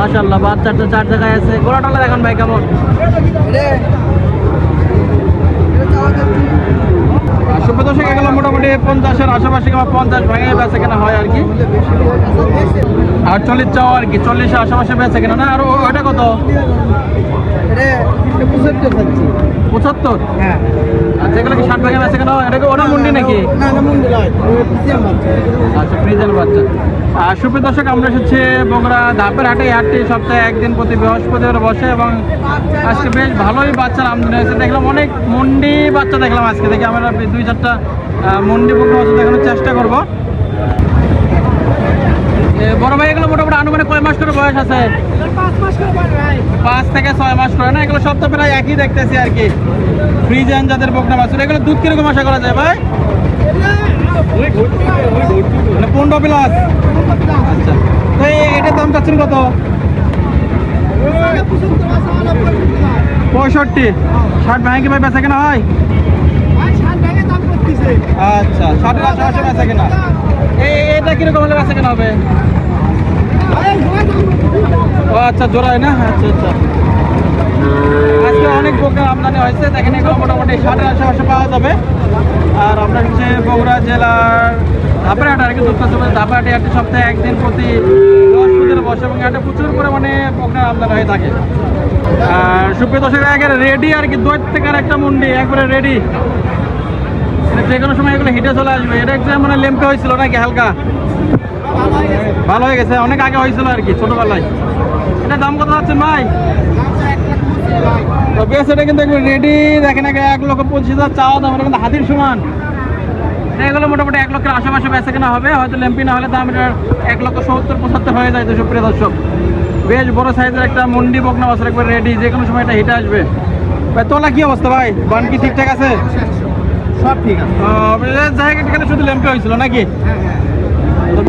মাশাল্লাহ বাচ্চাটা চার জায়গায় আছে। গোড়া টালা দেখেন ভাই কেমন? সুপ্র দর্শক এগুলো মোটামুটি পঞ্চাশের আশেপাশে কিংবা পঞ্চাশ ভাঙে বেচে কেনা হয় আর কি। আর চল্লিশ চাও আর কি চল্লিশের আশেপাশে বেঁচে কেনা না? আর ওটা কত? পঁচাত্তর হ্যাঁ। আচ্ছা এগুলো কি ষাট ভেঙে বেচে কেনা এটা কি ওটা মুন্ডি নাকি? না না মুন্ডি নয় আচ্ছা ফ্রিজের বাচ্চা। আর সুপ্রিয় দর্শক আমরা এসেছি বগুড়া ধাপের হাটে। এই হাটটি সপ্তাহে একদিন প্রতি বৃহস্পতিবার বসে এবং আজকে বেশ ভালোই বাচ্চার আমদানি হয়েছে। দেখলাম অনেক মন্ডি বাচ্চা দেখলাম আজকে। দেখি আমরা দুই চারটা মন্ডি বকরা বাচ্চা দেখানোর চেষ্টা করব। বড় ভাই এগুলো মোটামুটি আনুমানিক কয় মাস করে বয়স আছে? পাঁচ থেকে ছয় মাস করে না এগুলো সব তো প্রায় একই দেখতেছি আর কি। ফ্রিজ যাদের বকনা বাছুর এগুলো দুধ কীরকম আশা করা যায় ভাই? মানে পনেরো প্লাস আচ্ছা। তো এটার দাম চাচ্ছেন কত? পঁয়ষট্টি। ষাট ভেঙে কি ভাই বেচা কেনা হয়? আচ্ছা ষাট আশেপাশে বেচা কেনা। এটা কীরকম হলে বেচা কেনা হবে? ও আচ্ছা জোড়ায় না? আচ্ছা আচ্ছা। আজকে অনেক বকনার আমদানি হয়েছে। দেখেন, এগুলো মোটামুটি ষাটের আশেপাশে পাওয়া যাবে। আর আমরা হচ্ছে বগুড়া জেলার ধাপেরহাট আর কি দুর্গাচুপে ধাপেরহাটে হাটে সপ্তাহে একদিন প্রতি দশ বৃহস্পতির বসে এবং হাটে প্রচুর পরিমাণে বকনার আমদানি হয়ে থাকে। আর সুপ্রিয় দর্শক, একেবারে রেডি আর কি দৈত থেকে একটা মুন্ডি, একবারে রেডি যে কোনো সময় এগুলো হিটে চলে আসবে। এটা একটু মানে লেমকে হয়েছিল নাকি হালকা? ভালো হয়ে গেছে, অনেক আগে হয়েছিল আর কি, ছোটবেলায়। এটা দাম কত যাচ্ছে ভাই? তো বেশ এটা কিন্তু রেডি দেখেন আগে এক লক্ষ পঁচিশ হাজার চাওয়া দাম এটা কিন্তু হাতির সমান। এটা এগুলো মোটামুটি এক লক্ষের আশেপাশে বেচা কেনা হবে হয়তো লেম্পি না হলে দাম এটা এক লক্ষ সত্তর পঁচাত্তর হয়ে যায় তো সুপ্রিয় দর্শক। বেশ বড় সাইজের একটা মন্ডি বকনা বছর একবার রেডি যে কোনো সময় এটা হিটে আসবে। ভাই তোলা কি অবস্থা ভাই? বান কি ঠিকঠাক আছে? সব ঠিক আছে। জায়গাটা শুধু লেম্পে হয়েছিল নাকি? তো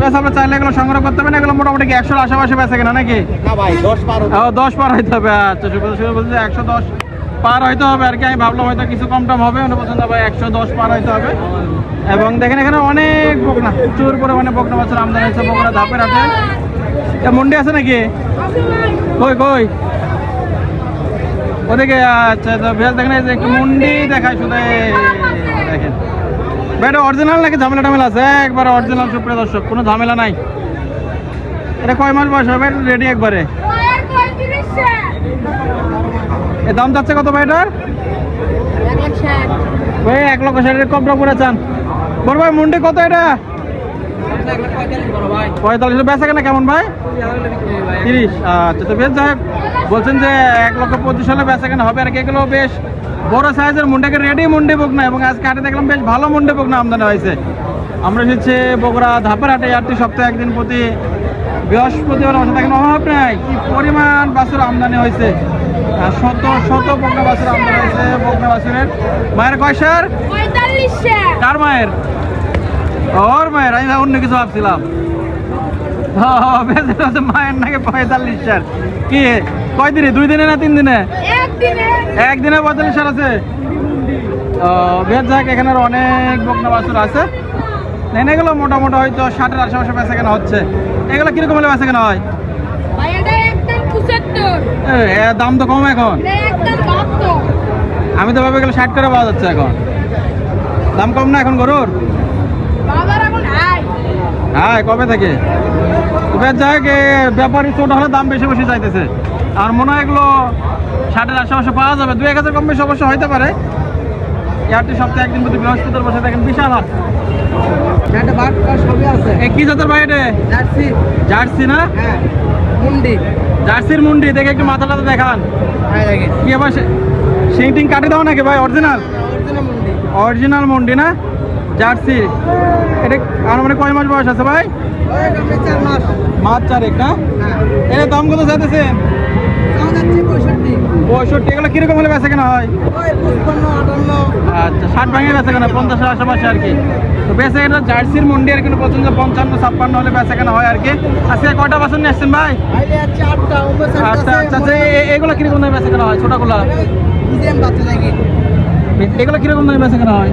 বেশ আমরা চাইলে এগুলো সংগ্রহ করতে হবে না এগুলো মোটামুটি কি একশোর আশেপাশে বেচা কেনা নাকি? দশ পার হইতে হবে আচ্ছা বলছে একশো দশ পার হইতে হবে আর কি আমি ভাবলাম হয়তো কিছু কম টম হবে উনি বলছেন ভাই একশো দশ পার হইতে হবে। এবং দেখেন এখানে অনেক বকনা প্রচুর পরিমাণে বকনা বাচ্চার আমদানি হয়েছে বকনা ধাপের হাটে। এ মন্ডি আছে নাকি? কই কই? ওদিকে আচ্ছা দেখেন এই যে মুন্ডি দেখায় শুধু দেখেন। এটা অরিজিনাল নাকি ঝামেলা টামেলা আছে? একবার অরিজিনাল সুপ্রিয় দর্শক, কোনো ঝামেলা নাই। এটা কয় মাস বয়স হবে? রেডি একবারে। এর দাম যাচ্ছে কত ভাই এটার? ভাই, এক লক্ষ ষাটের কম টম করে চান বড় ভাই, মুন্ডি কত এটা? পঁয়তাল্লিশ। বেচা কেনা কেমন ভাই? তিরিশ। আচ্ছা তো বেশ, যাই বলছেন যে এক লক্ষ পঁচিশ হলে বেচা কেনা হবে আর কি এগুলো বেশ বড় সাইজের মুন্ডাকে রেডি মুন্ডি বুক না এবং আজকে হাটে দেখলাম বেশ ভালো মুন্ডি বুক না আমদানি হয়েছে। আমরা এসেছি বগুড়া ধাপের হাটে আটটি সপ্তাহে একদিন প্রতি বৃহস্পতিবার বসে দেখেন অভাব নাই কি পরিমাণ বাছুর আমদানি হয়েছে। শত শত বকনা বাছুর আমদানি হয়েছে বকনা বাছুরের। মায়ের কয়সার কার মায়ের? ওর মায়ের আমি অন্য কিছু ভাবছিলাম। মায়ের নাকি পঁয়তাল্লিশ সার কি? কয় দিনে দুই দিনে না তিন দিনে? একদিনে। পঁয়তাল্লিশ সার আছে। বেশ যাক এখানে অনেক বকনা বাছুর আছে। নেন এগুলো মোটামুটি হয়তো ষাটের আশেপাশে বেচা কেনা হচ্ছে। এগুলো কীরকম হলে বেচা কেনা হয়? দাম তো কম এখন। আমি তো ভাবে এগুলো ষাট করে পাওয়া যাচ্ছে এখন। দাম কম না এখন গরুর? হ্যাঁ কবে থেকে? এ, ব্যাপারী ছোট হলে দাম বেশি বেশি চাইতেছে। আর মনে হয় এগুলো ষাটের আশেপাশে পাওয়া যাবে। দু এক হাজার কম বেশি অবশ্য হইতে পারে। এয়ারটি সপ্তাহে একদিন প্রতি বৃহস্পতিবার বসে দেখেন বিশাল হাট। কি জাতের ভাই এটা? জার্সি। জার্সি না? হ্যাঁ মুন্ডি। জার্সির মুন্ডি দেখে একটু মাথাটা দেখান। হ্যাঁ কি আবার টিং কাটি দাও নাকি ভাই অরিজিনাল অরিজিনাল মুন্ডি। অরিজিনাল মুন্ডি না? জার্সি। এটা আনুমানিক কয় মাস বয়স আছে ভাই? মাস। চারেক না? হ্যাঁ। এর দাম কত চাইতেছেন? পঁয়ষট্টি এগুলো কীরকম হলে বেচা কেনা হয়? আচ্ছা ষাট ভাঙে বেচা কেনা পঞ্চাশের আশেপাশে আর কি। তো বেচা এটা জার্সির মন্ডি আর কিন্তু পর্যন্ত পঞ্চান্ন ছাপ্পান্ন হলে বেচা কেনা হয় আর কি। আজকে কয়টা বাসন নিয়ে আসছেন ভাই? আচ্ছা আচ্ছা আচ্ছা এগুলো কীরকম দামে বেচা কেনা হয় ছোটগুলো? এগুলো কীরকম দামে বেচা কেনা হয়?